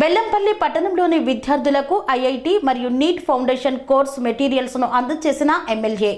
బెల్లంపల్లి పట్టణంలోని విద్యార్థులకు ఐఐటి మరియు నీట్ ఫౌండేషన్ కోర్స్ మెటీరియల్స్ను అందజేసిన ఎమ్మెల్యే.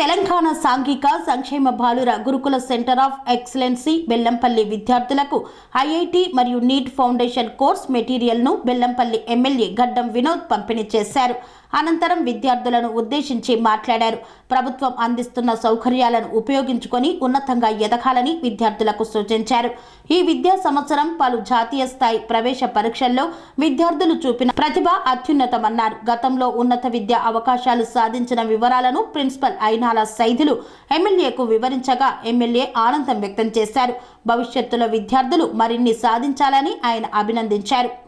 తెలంగాణ సాంఘిక సంక్షేమ బాలుర గురుకుల సెంటర్ ఆఫ్ ఎక్సలెన్సీ బెల్లంపల్లి విద్యార్థులకు ఐఐటి మరియు నీట్ ఫౌండేషన్ కోర్స్ మెటీరియల్ను బెల్లంపల్లి ఎమ్మెల్యే గడ్డం వినోద్ పంపిణీ చేశారు. అనంతరం విద్యార్థులను ఉద్దేశించి మాట్లాడారు. ప్రభుత్వం అందిస్తున్న సౌకర్యాలను ఉపయోగించుకొని ఉన్నతంగా ఎదగాలని విద్యార్థులకు సూచించారు. ఈ విద్యా సంవత్సరం పలు జాతీయ స్థాయి ప్రవేశ పరీక్షల్లో విద్యార్థులు చూపిన ప్రతిభ అత్యున్నతమన్నారు. గతంలో ఉన్నత విద్య అవకాశాలు సాధించిన వివరాలను ప్రిన్సిపల్ అయినాల సైదులు ఎమ్మెల్యేకు వివరించగా ఎమ్మెల్యే ఆనందం వ్యక్తం చేశారు. భవిష్యత్తులో విద్యార్థులు మరిన్ని సాధించాలని ఆయన అభినందించారు.